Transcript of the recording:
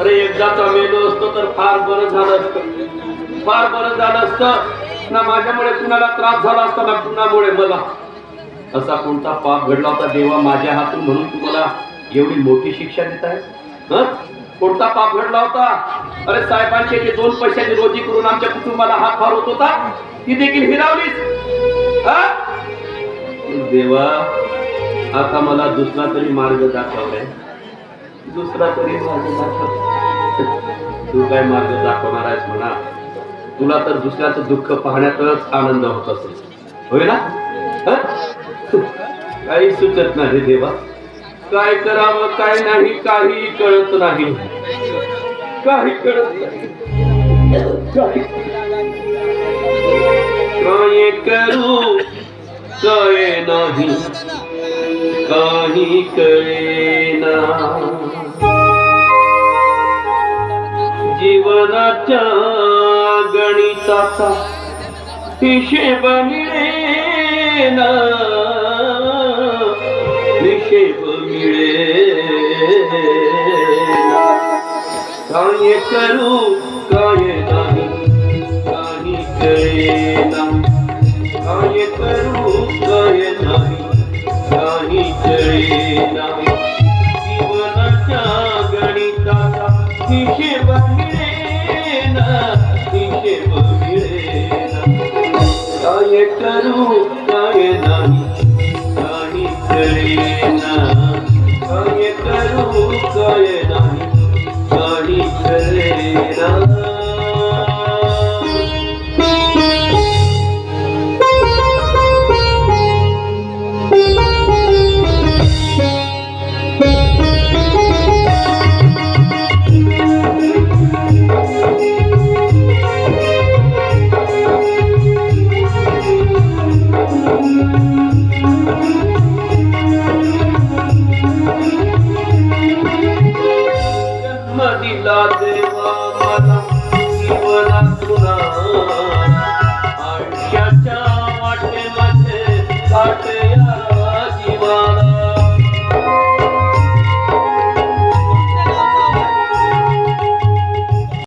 अरे एकदाचा मेलो असतो तर फार बरं झालं असतं. फार बरं झालं असतं. ना माझ्यामुळे कुणाला त्रास झाला असता ना कुणामुळे मला. असा कोणता पाप घडला होता देवा माझ्या हातून म्हणून तुम्हाला एवढी मोठी शिक्षा देत आहे? कोणता पाप घडला होता? अरे साहेबांचे जे दोन पैशाची रोजी करून आमच्या कुटुंबाला हातभार होत होता ती देखील हिरावलीस. देवा आता मला दुसरा तरी मार्ग दाखवलाय. दुसरा तरी मार्ग दाखव तू काय मार्ग दाखवणार आहेस म्हणा. तुला तर दुसऱ्याचं दुःख पाहण्यातच आनंद होत असेल. होय ना? काही सुचत नाही देवा. काय करावं काय नाही काही कळत नाही. काही कळत नाही. काय करू? काय नाही. काही कळेना जीवनाच्या गणिताचा हिशेब मिळेना हिशेब मिळेना काय करू काय नाही काही कळेना काय करू काय नाही काही कळेना जीवनाच्या गणिताचा हिशेब मिळेना काय दिला देवा मला जीवनातून आयुष्याच्या वाटेमध्ये काट